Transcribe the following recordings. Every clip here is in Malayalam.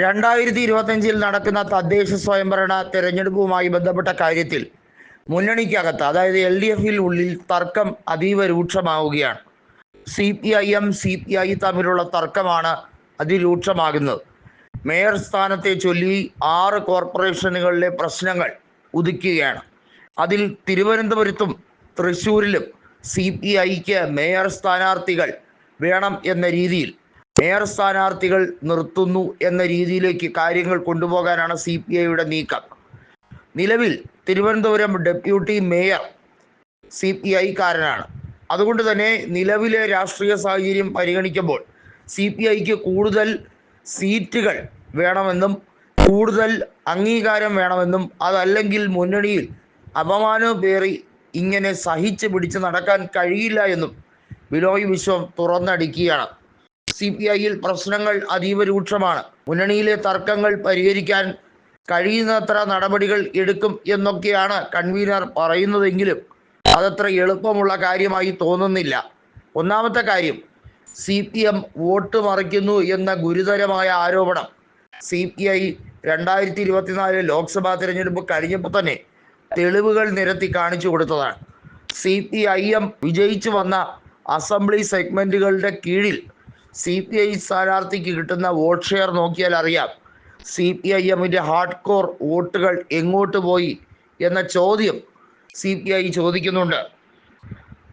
രണ്ടായിരത്തി ഇരുപത്തഞ്ചിൽ നടക്കുന്ന തദ്ദേശ സ്വയംഭരണ തെരഞ്ഞെടുപ്പുമായി ബന്ധപ്പെട്ട കാര്യത്തിൽ മുന്നണിക്കകത്ത് അതായത് എൽ ഡി എഫിൽ ഉള്ളിൽ തർക്കം അതീവ രൂക്ഷമാവുകയാണ്. C P I M C P I തമ്മിലുള്ള തർക്കമാണ് അതിരൂക്ഷമാകുന്നത്. മേയർ സ്ഥാനത്തെ ചൊല്ലി ആറ് കോർപ്പറേഷനുകളിലെ പ്രശ്നങ്ങൾ ഉദിക്കുകയാണ്. അതിൽ തിരുവനന്തപുരത്തും തൃശ്ശൂരിലും സി പി ഐക്ക് മേയർ സ്ഥാനാർത്ഥികൾ വേണം എന്ന രീതിയിൽ മേയർ സ്ഥാനാർത്ഥികൾ നിർത്തുന്നു എന്ന രീതിയിലേക്ക് കാര്യങ്ങൾ കൊണ്ടുപോകാനാണ് സി പി ഐയുടെ നീക്കം. നിലവിൽ Thiruvananthapuram deputy mayor C P ഐക്കാരനാണ്. അതുകൊണ്ട് തന്നെ നിലവിലെ രാഷ്ട്രീയ സാഹചര്യം പരിഗണിക്കുമ്പോൾ സി പി ഐക്ക് കൂടുതൽ സീറ്റുകൾ വേണമെന്നും കൂടുതൽ അംഗീകാരം വേണമെന്നും അതല്ലെങ്കിൽ മുന്നണിയിൽ അപമാനം പേറി ഇങ്ങനെ സഹിച്ച് പിടിച്ച് നടക്കാൻ കഴിയില്ല എന്നും ബിനോയ് വിശ്വം തുറന്നടിക്കുകയാണ്. സി പി ഐയിൽ പ്രശ്നങ്ങൾ അതീവ രൂക്ഷമാണ്. മുന്നണിയിലെ തർക്കങ്ങൾ പരിഹരിക്കാൻ കഴിയുന്നത്ര നടപടികൾ എടുക്കും എന്നൊക്കെയാണ് കൺവീനർ പറയുന്നതെങ്കിലും അതത്ര എളുപ്പമുള്ള കാര്യമായി തോന്നുന്നില്ല. ഒന്നാമത്തെ കാര്യം സി പി എം വോട്ട് മറിക്കുന്നു എന്ന ഗുരുതരമായ ആരോപണം. സി പി ഐ രണ്ടായിരത്തി ഇരുപത്തിനാല് ലോക്സഭാ തിരഞ്ഞെടുപ്പ് കഴിഞ്ഞപ്പോൾ തന്നെ തെളിവുകൾ നിരത്തി കാണിച്ചു കൊടുത്തതാണ്. സി പി ഐ എം വിജയിച്ചു വന്ന അസംബ്ലി സെഗ്മെന്റുകളുടെ കീഴിൽ സി പി ഐ സ്ഥാനാർത്ഥിക്ക് കിട്ടുന്ന വോട്ട് ഷെയർ നോക്കിയാൽ അറിയാം. സി പി ഐ എമ്മിന്റെ ഹാർഡ് കോർ വോട്ടുകൾ എങ്ങോട്ട് പോയി എന്ന ചോദ്യം സി പി ഐ ചോദിക്കുന്നുണ്ട്.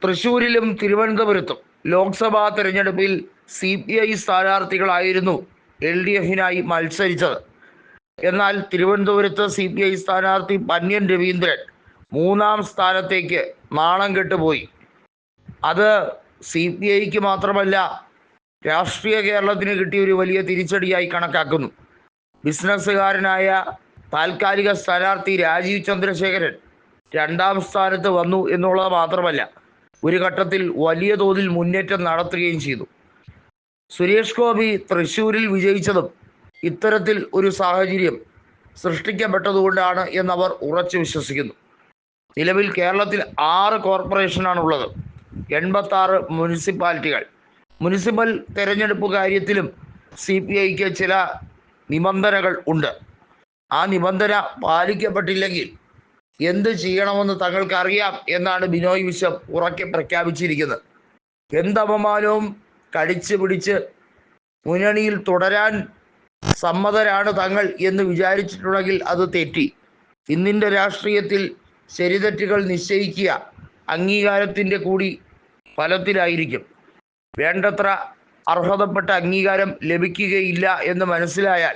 തൃശ്ശൂരിലും തിരുവനന്തപുരത്തും ലോക്സഭാ തെരഞ്ഞെടുപ്പിൽ സി പി ഐ സ്ഥാനാർത്ഥികളായിരുന്നു എൽ ഡി എഫിനായി മത്സരിച്ചത്. എന്നാൽ തിരുവനന്തപുരത്ത് സി പി ഐ സ്ഥാനാർത്ഥി പന്യൻ രവീന്ദ്രൻ മൂന്നാം സ്ഥാനത്തേക്ക് നാണം കെട്ടുപോയി. അത് സി പി ഐക്ക് മാത്രമല്ല രാഷ്ട്രീയ കേരളത്തിന് കിട്ടിയ ഒരു വലിയ തിരിച്ചടിയായി കണക്കാക്കുന്നു. ബിസിനസ്സുകാരനായ താൽക്കാലിക സ്ഥാനാർത്ഥി രാജീവ് ചന്ദ്രശേഖരൻ രണ്ടാം സ്ഥാനത്ത് വന്നു എന്നുള്ളത് മാത്രമല്ല ഒരു ഘട്ടത്തിൽ വലിയ തോതിൽ മുന്നേറ്റം നടത്തുകയും ചെയ്തു. സുരേഷ് ഗോപി തൃശ്ശൂരിൽ വിജയിച്ചതും ഇത്തരത്തിൽ ഒരു സാഹചര്യം സൃഷ്ടിക്കപ്പെട്ടതുകൊണ്ടാണ് എന്നവർ ഉറച്ചു വിശ്വസിക്കുന്നു. നിലവിൽ കേരളത്തിൽ ആറ് കോർപ്പറേഷനാണുള്ളത്. എൺപത്തി ആറ് മുനിസിപ്പാലിറ്റികൾ. മുനിസിപ്പൽ തെരഞ്ഞെടുപ്പ് കാര്യത്തിലും സി പി ഐക്ക് ചില നിബന്ധനകൾ ഉണ്ട്. ആ നിബന്ധന പാലിക്കപ്പെട്ടില്ലെങ്കിൽ എന്ത് ചെയ്യണമെന്ന് തങ്ങൾക്ക് അറിയാം എന്നാണ് ബിനോയ് വിശ്വം ഉറക്കെ പ്രഖ്യാപിച്ചിരിക്കുന്നത്. എന്തപമാനവും കടിച്ചു പിടിച്ച് മുന്നണിയിൽ തുടരാൻ സമ്മതരാണ് തങ്ങൾ എന്ന് വിചാരിച്ചിട്ടുണ്ടെങ്കിൽ അത് തെറ്റി. ഇന്നിന്റെ രാഷ്ട്രീയത്തിൽ ശരിതെറ്റുകൾ നിശ്ചയിക്കുക അംഗീകാരത്തിന്റെ കൂടി ഫലത്തിലായിരിക്കും. വേണ്ടത്ര അർഹതപ്പെട്ട അംഗീകാരം ലഭിക്കുകയില്ല എന്ന് മനസ്സിലായാൽ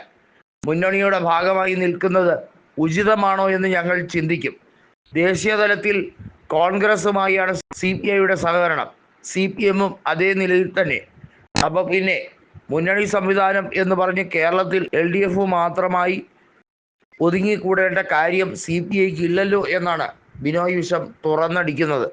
മുന്നണിയുടെ ഭാഗമായി നിൽക്കുന്നത് ഉചിതമാണോ എന്ന് ഞങ്ങൾ ചിന്തിക്കും. ദേശീയ തലത്തിൽ കോൺഗ്രസുമായാണ് സി പി ഐയുടെ സഹകരണം. സി പി എമ്മും അതേ നിലയിൽ തന്നെ. അപ്പോൾ പിന്നെ മുന്നണി സംവിധാനം എന്ന് പറഞ്ഞ് കേരളത്തിൽ എൽ ഡി എഫ് മാത്രമായി ഒതുങ്ങിക്കൂടേണ്ട കാര്യം സി പി ഐക്ക് ഇല്ലല്ലോ എന്നാണ് ബിനോയ് വിഷം തുറന്നടിക്കുന്നത്.